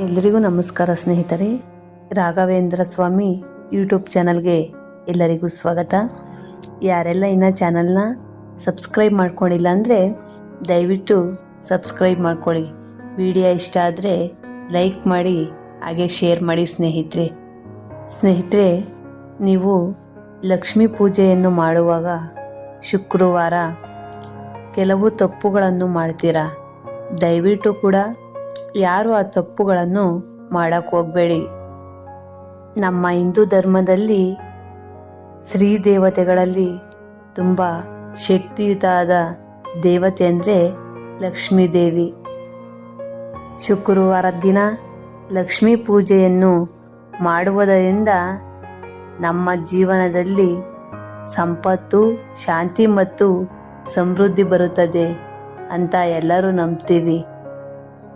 ಎಲ್ರಿಗೂ ನಮಸ್ಕಾರ ಸ್ನೇಹಿತರೆ. ರಾಘವೇಂದ್ರ ಸ್ವಾಮಿ ಯೂಟ್ಯೂಬ್ ಚಾನಲ್ಗೆ ಎಲ್ಲರಿಗೂ ಸ್ವಾಗತ. ಯಾರೆಲ್ಲ ಇನ್ನು ಚಾನಲ್ನ ಸಬ್ಸ್ಕ್ರೈಬ್ ಮಾಡ್ಕೊಂಡಿಲ್ಲ ಅಂದರೆ ದಯವಿಟ್ಟು ಸಬ್ಸ್ಕ್ರೈಬ್ ಮಾಡ್ಕೊಳ್ಳಿ. ವಿಡಿಯೋ ಇಷ್ಟ ಆದರೆ ಲೈಕ್ ಮಾಡಿ, ಹಾಗೆ ಶೇರ್ ಮಾಡಿ ಸ್ನೇಹಿತರೆ. ಸ್ನೇಹಿತರೆ, ನೀವು ಲಕ್ಷ್ಮೀ ಪೂಜೆಯನ್ನು ಮಾಡುವಾಗ ಶುಕ್ರವಾರ ಕೆಲವು ತಪ್ಪುಗಳನ್ನು ಮಾಡ್ತೀರಾ? ದಯವಿಟ್ಟು ಕೂಡ ಯಾರು ಆ ತಪ್ಪುಗಳನ್ನು ಮಾಡಕ್ಕೆ ಹೋಗಬೇಡಿ. ನಮ್ಮ ಹಿಂದೂ ಧರ್ಮದಲ್ಲಿ ಶ್ರೀ ದೇವತೆಗಳಲ್ಲಿ ತುಂಬ ಶಕ್ತಿಯುತವಾದ ದೇವತೆ ಅಂದರೆ ಲಕ್ಷ್ಮೀ ದೇವಿ. ಶುಕ್ರವಾರ ದಿನ ಲಕ್ಷ್ಮೀ ಪೂಜೆಯನ್ನು ಮಾಡುವುದರಿಂದ ನಮ್ಮ ಜೀವನದಲ್ಲಿ ಸಂಪತ್ತು, ಶಾಂತಿ ಮತ್ತು ಸಮೃದ್ಧಿ ಬರುತ್ತದೆ ಅಂತ ಎಲ್ಲರೂ ನಂಬ್ತೀವಿ.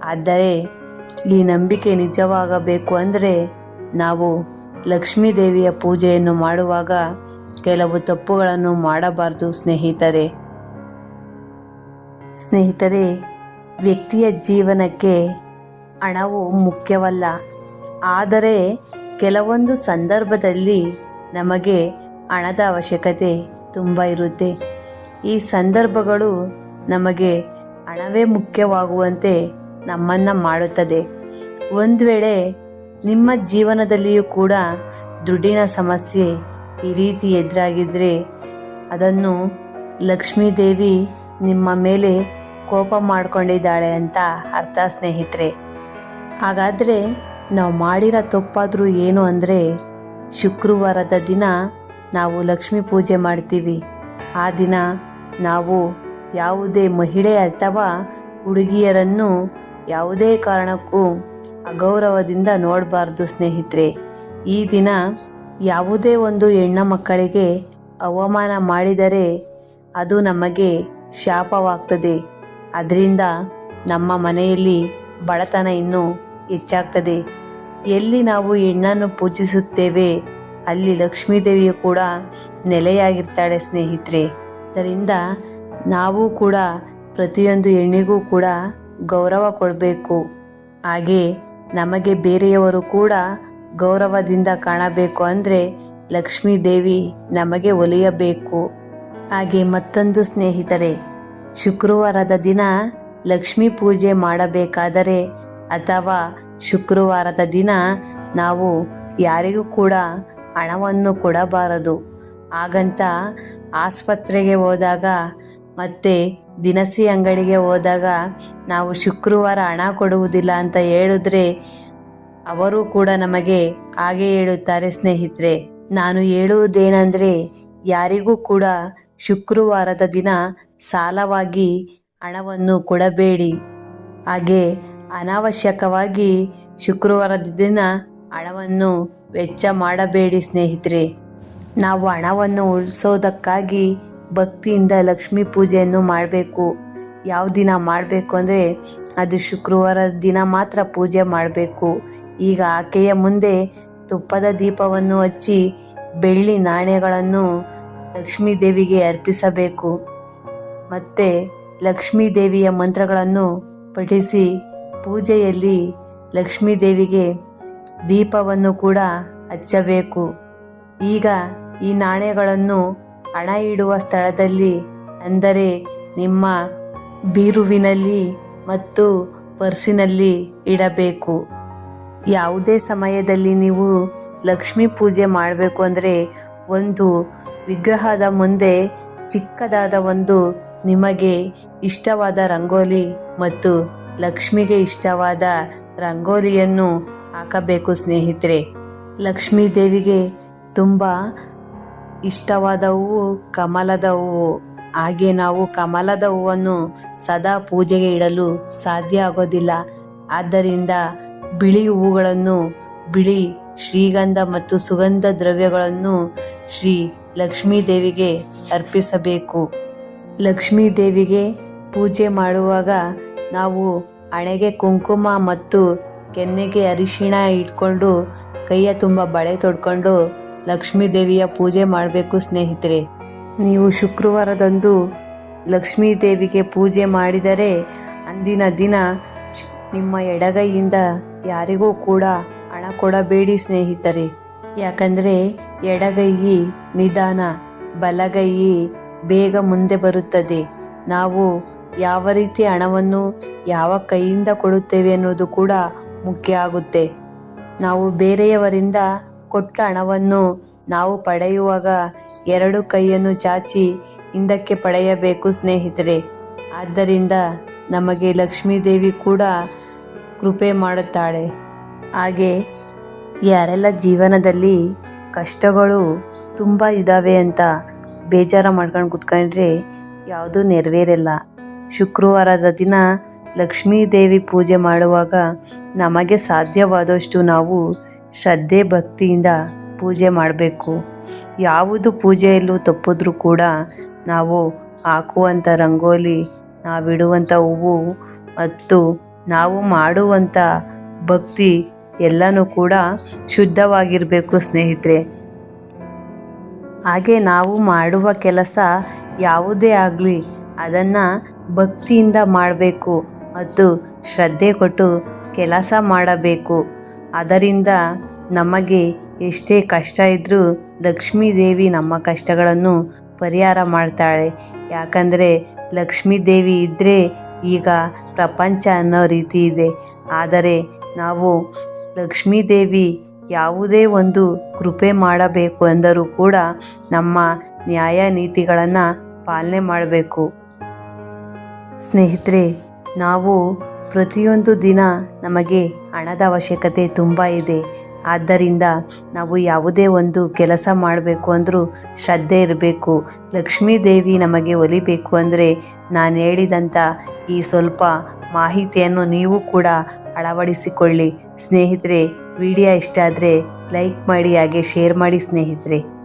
ಆದರೆ ಈ ನಂಬಿಕೆ ನಿಜವಾಗಬೇಕು ಅಂದರೆ ನಾವು ಲಕ್ಷ್ಮೀ ದೇವಿಯ ಪೂಜೆಯನ್ನು ಮಾಡುವಾಗ ಕೆಲವು ತಪ್ಪುಗಳನ್ನು ಮಾಡಬಾರದು, ಸ್ನೇಹಿತರೆ. ಸ್ನೇಹಿತರೆ, ವ್ಯಕ್ತಿಯ ಜೀವನಕ್ಕೆ ಹಣವು ಮುಖ್ಯವಲ್ಲ. ಆದರೆ ಕೆಲವೊಂದು ಸಂದರ್ಭದಲ್ಲಿ ನಮಗೆ ಹಣದ ಅವಶ್ಯಕತೆ ತುಂಬ ಇರುತ್ತೆ. ಈ ಸಂದರ್ಭಗಳು ನಮಗೆ ಹಣವೇ ಮುಖ್ಯವಾಗುವಂತೆ ನಮ್ಮನ್ನು ಮಾಡುತ್ತದೆ. ಒಂದು ವೇಳೆ ನಿಮ್ಮ ಜೀವನದಲ್ಲಿಯೂ ಕೂಡ ದುಡ್ಡಿನ ಸಮಸ್ಯೆ ಈ ರೀತಿ ಎದುರಾಗಿದ್ದರೆ ಅದನ್ನು ಲಕ್ಷ್ಮೀದೇವಿ ನಿಮ್ಮ ಮೇಲೆ ಕೋಪ ಮಾಡಿಕೊಂಡಿದ್ದಾಳೆ ಅಂತ ಅರ್ಥ ಸ್ನೇಹಿತರೆ. ಹಾಗಾದರೆ ನಾವು ಮಾಡಿರೋ ತಪ್ಪಾದರೂ ಏನು ಅಂದರೆ ಶುಕ್ರವಾರದ ದಿನ ನಾವು ಲಕ್ಷ್ಮೀ ಪೂಜೆ ಮಾಡ್ತೀವಿ. ಆ ದಿನ ನಾವು ಯಾವುದೇ ಮಹಿಳೆ ಅಥವಾ ಹುಡುಗಿಯರನ್ನು ಯಾವುದೇ ಕಾರಣಕ್ಕೂ ಅಗೌರವದಿಂದ ನೋಡಬಾರ್ದು ಸ್ನೇಹಿತರೆ. ಈ ದಿನ ಯಾವುದೇ ಒಂದು ಹೆಣ್ಣ ಮಕ್ಕಳಿಗೆ ಅವಮಾನ ಮಾಡಿದರೆ ಅದು ನಮಗೆ ಶಾಪವಾಗ್ತದೆ. ಅದರಿಂದ ನಮ್ಮ ಮನೆಯಲ್ಲಿ ಬಡತನ ಇನ್ನೂ ಹೆಚ್ಚಾಗ್ತದೆ. ಎಲ್ಲಿ ನಾವು ಹೆಣ್ಣನ್ನು ಪೂಜಿಸುತ್ತೇವೆ, ಅಲ್ಲಿ ಲಕ್ಷ್ಮೀದೇವಿಯು ಕೂಡ ನೆಲೆಯಾಗಿರ್ತಾಳೆ ಸ್ನೇಹಿತರೆ. ಅದರಿಂದ ನಾವು ಕೂಡ ಪ್ರತಿಯೊಂದು ಹೆಣ್ಣಿಗೂ ಕೂಡ ಗೌರವ ಕೊಡಬೇಕು. ಹಾಗೆ ನಮಗೆ ಬೇರೆಯವರು ಕೂಡ ಗೌರವದಿಂದ ಕಾಣಬೇಕು ಅಂದರೆ ಲಕ್ಷ್ಮೀ ದೇವಿ ನಮಗೆ ಒಲಿಯಬೇಕು. ಹಾಗೆ ಮತ್ತೊಂದು ಸ್ನೇಹಿತರೆ, ಶುಕ್ರವಾರದ ದಿನ ಲಕ್ಷ್ಮೀ ಪೂಜೆ ಮಾಡಬೇಕಾದರೆ ಅಥವಾ ಶುಕ್ರವಾರದ ದಿನ ನಾವು ಯಾರಿಗೂ ಕೂಡ ಹಣವನ್ನು ಕೊಡಬಾರದು. ಹಾಗಂತ ಆಸ್ಪತ್ರೆಗೆ ಹೋದಾಗ ಮತ್ತು ದಿನಸಿ ಅಂಗಡಿಗೆ ಹೋದಾಗ ನಾವು ಶುಕ್ರವಾರ ಹಣ ಕೊಡುವುದಿಲ್ಲ ಅಂತ ಹೇಳಿದ್ರೆ ಅವರು ಕೂಡ ನಮಗೆ ಹಾಗೆ ಹೇಳುತ್ತಾರೆ, ಸ್ನೇಹಿತರೆ. ನಾನು ಹೇಳುವುದೇನೆಂದರೆ, ಯಾರಿಗೂ ಕೂಡ ಶುಕ್ರವಾರದ ದಿನ ಸಾಲವಾಗಿ ಹಣವನ್ನು ಕೊಡಬೇಡಿ. ಹಾಗೆ ಅನಾವಶ್ಯಕವಾಗಿ ಶುಕ್ರವಾರದ ದಿನ ಹಣವನ್ನು ವೆಚ್ಚ ಮಾಡಬೇಡಿ, ಸ್ನೇಹಿತರೆ. ನಾವು ಹಣವನ್ನು ಉಳಿಸೋದಕ್ಕಾಗಿ ಭಕ್ತಿಯಿಂದ ಲಕ್ಷ್ಮೀ ಪೂಜೆಯನ್ನು ಮಾಡಬೇಕು. ಯಾವ ದಿನ ಮಾಡಬೇಕು ಅಂದರೆ ಅದು ಶುಕ್ರವಾರ ದಿನ ಮಾತ್ರ ಪೂಜೆ ಮಾಡಬೇಕು. ಈಗ ಆಕೆಯ ಮುಂದೆ ತುಪ್ಪದ ದೀಪವನ್ನು ಹಚ್ಚಿ ಬೆಳ್ಳಿ ನಾಣ್ಯಗಳನ್ನು ಲಕ್ಷ್ಮೀ ದೇವಿಗೆ ಅರ್ಪಿಸಬೇಕು. ಮತ್ತು ಲಕ್ಷ್ಮೀ ದೇವಿಯ ಮಂತ್ರಗಳನ್ನು ಪಠಿಸಿ ಪೂಜೆಯಲ್ಲಿ ಲಕ್ಷ್ಮೀ ದೇವಿಗೆ ದೀಪವನ್ನು ಕೂಡ ಹಚ್ಚಬೇಕು. ಈಗ ಈ ನಾಣ್ಯಗಳನ್ನು ಹಣ ಇಡುವ ಸ್ಥಳದಲ್ಲಿ ಅಂದರೆ ನಿಮ್ಮ ಬೀರುವಿನಲ್ಲಿ ಮತ್ತು ಪರ್ಸಿನಲ್ಲಿ ಇಡಬೇಕು. ಯಾವುದೇ ಸಮಯದಲ್ಲಿ ನೀವು ಲಕ್ಷ್ಮೀ ಪೂಜೆ ಮಾಡಬೇಕು ಅಂದರೆ ಒಂದು ವಿಗ್ರಹದ ಮುಂದೆ ಚಿಕ್ಕದಾದ ಒಂದು ನಿಮಗೆ ಇಷ್ಟವಾದ ರಂಗೋಲಿ ಮತ್ತು ಲಕ್ಷ್ಮಿಗೆ ಇಷ್ಟವಾದ ರಂಗೋಲಿಯನ್ನು ಹಾಕಬೇಕು ಸ್ನೇಹಿತರೆ. ಲಕ್ಷ್ಮೀ ದೇವಿಗೆ ತುಂಬ ಇಷ್ಟವಾದ ಹೂವು ಕಮಲದ ಹೂವು. ಹಾಗೆ ನಾವು ಕಮಲದ ಹೂವನ್ನು ಸದಾ ಪೂಜೆಗೆ ಇಡಲು ಸಾಧ್ಯ ಆಗೋದಿಲ್ಲ. ಆದ್ದರಿಂದ ಬಿಳಿ ಹೂವುಗಳನ್ನು, ಬಿಳಿ ಶ್ರೀಗಂಧ ಮತ್ತು ಸುಗಂಧ ದ್ರವ್ಯಗಳನ್ನು ಶ್ರೀ ಲಕ್ಷ್ಮೀ ದೇವಿಗೆ ಅರ್ಪಿಸಬೇಕು. ಲಕ್ಷ್ಮೀ ದೇವಿಗೆ ಪೂಜೆ ಮಾಡುವಾಗ ನಾವು ಹಣೆಗೆ ಕುಂಕುಮ ಮತ್ತು ಕೆನ್ನೆಗೆ ಅರಿಶಿಣ ಇಟ್ಕೊಂಡು ಕೈಯ ತುಂಬ ಬಳೆ ತೊಡ್ಕೊಂಡು ಲಕ್ಷ್ಮೀ ದೇವಿಯ ಪೂಜೆ ಮಾಡಬೇಕು ಸ್ನೇಹಿತರೆ. ನೀವು ಶುಕ್ರವಾರದಂದು ಲಕ್ಷ್ಮೀ ದೇವಿಗೆ ಪೂಜೆ ಮಾಡಿದರೆ ಅಂದಿನ ದಿನ ನಿಮ್ಮ ಎಡಗೈಯಿಂದ ಯಾರಿಗೂ ಕೂಡ ಹಣ ಕೊಡಬೇಡಿ ಸ್ನೇಹಿತರೆ. ಯಾಕಂದರೆ ಎಡಗೈ ನಿಧಾನ, ಬಲಗೈ ಬೇಗ ಮುಂದೆ ಬರುತ್ತದೆ. ನಾವು ಯಾವ ರೀತಿ ಹಣವನ್ನು ಯಾವ ಕೈಯಿಂದ ಕೊಡುತ್ತೇವೆ ಅನ್ನೋದು ಕೂಡ ಮುಖ್ಯ ಆಗುತ್ತೆ. ನಾವು ಬೇರೆಯವರಿಂದ ಕೊಟ್ಟ ಹಣವನ್ನು ನಾವು ಪಡೆಯುವಾಗ ಎರಡು ಕೈಯನ್ನು ಚಾಚಿ ಹಿಂದಕ್ಕೆ ಪಡೆಯಬೇಕು, ಸ್ನೇಹಿತರೆ. ಆದ್ದರಿಂದ ನಮಗೆ ಲಕ್ಷ್ಮೀದೇವಿ ಕೂಡ ಕೃಪೆ ಮಾಡುತ್ತಾಳೆ. ಹಾಗೆ ಯಾರೆಲ್ಲ ಜೀವನದಲ್ಲಿ ಕಷ್ಟಗಳು ತುಂಬ ಇದ್ದಾವೆ ಅಂತ ಬೇಜಾರ ಮಾಡ್ಕೊಂಡು ಕುತ್ಕೊಂಡ್ರೆ ಯಾವುದೂ ನೆರವೇರಲ್ಲ. ಶುಕ್ರವಾರದ ದಿನ ಲಕ್ಷ್ಮೀ ದೇವಿ ಪೂಜೆ ಮಾಡುವಾಗ ನಮಗೆ ಸಾಧ್ಯವಾದಷ್ಟು ನಾವು ಶ್ರದ್ಧೆ ಭಕ್ತಿಯಿಂದ ಪೂಜೆ ಮಾಡಬೇಕು. ಯಾವುದು ಪೂಜೆಯಲ್ಲೂ ತಪ್ಪಿದ್ರೂ ಕೂಡ ನಾವು ಹಾಕುವಂಥ ರಂಗೋಲಿ, ನಾವಿಡುವಂಥ ಹೂವು ಮತ್ತು ನಾವು ಮಾಡುವಂಥ ಭಕ್ತಿ ಎಲ್ಲನೂ ಕೂಡ ಶುದ್ಧವಾಗಿರಬೇಕು ಸ್ನೇಹಿತರೆ. ಹಾಗೆ ನಾವು ಮಾಡುವ ಕೆಲಸ ಯಾವುದೇ ಆಗಲಿ ಅದನ್ನು ಭಕ್ತಿಯಿಂದ ಮಾಡಬೇಕು ಮತ್ತು ಶ್ರದ್ಧೆ ಕೊಟ್ಟು ಕೆಲಸ ಮಾಡಬೇಕು. ಅದರಿಂದ ನಮಗೆ ಎಷ್ಟೇ ಕಷ್ಟ ಇದ್ದರೂ ಲಕ್ಷ್ಮೀ ದೇವಿ ನಮ್ಮ ಕಷ್ಟಗಳನ್ನು ಪರಿಹಾರ ಮಾಡ್ತಾಳೆ. ಯಾಕಂದರೆ ಲಕ್ಷ್ಮೀ ದೇವಿ ಇದ್ದರೆ ಈಗ ಪ್ರಪಂಚ ಅನ್ನೋ ರೀತಿ ಇದೆ. ಆದರೆ ನಾವು ಲಕ್ಷ್ಮೀ ದೇವಿ ಯಾವುದೇ ಒಂದು ಕೃಪೆ ಮಾಡಬೇಕು ಎಂದರೂ ಕೂಡ ನಮ್ಮ ನ್ಯಾಯ ನೀತಿಗಳನ್ನು ಪಾಲನೆ ಮಾಡಬೇಕು. ಸ್ನೇಹಿತರೆ, ನಾವು ಪ್ರತಿಯೊಂದು ದಿನ ನಮಗೆ ಹಣದ ಅವಶ್ಯಕತೆ ತುಂಬ ಇದೆ. ಆದ್ದರಿಂದ ನಾವು ಯಾವುದೇ ಒಂದು ಕೆಲಸ ಮಾಡಬೇಕು ಅಂದರೂ ಶ್ರದ್ಧೆ ಇರಬೇಕು. ಲಕ್ಷ್ಮೀ ದೇವಿ ನಮಗೆ ಒಲಿಬೇಕು ಅಂದರೆ ನಾನು ಹೇಳಿದಂಥ ಈ ಸ್ವಲ್ಪ ಮಾಹಿತಿಯನ್ನು ನೀವು ಕೂಡ ಅಳವಡಿಸಿಕೊಳ್ಳಿ. ಸ್ನೇಹಿತರೆ, ವಿಡಿಯೋ ಇಷ್ಟ ಆದರೆ ಲೈಕ್ ಮಾಡಿ, ಹಾಗೆ ಶೇರ್ ಮಾಡಿ ಸ್ನೇಹಿತರೆ.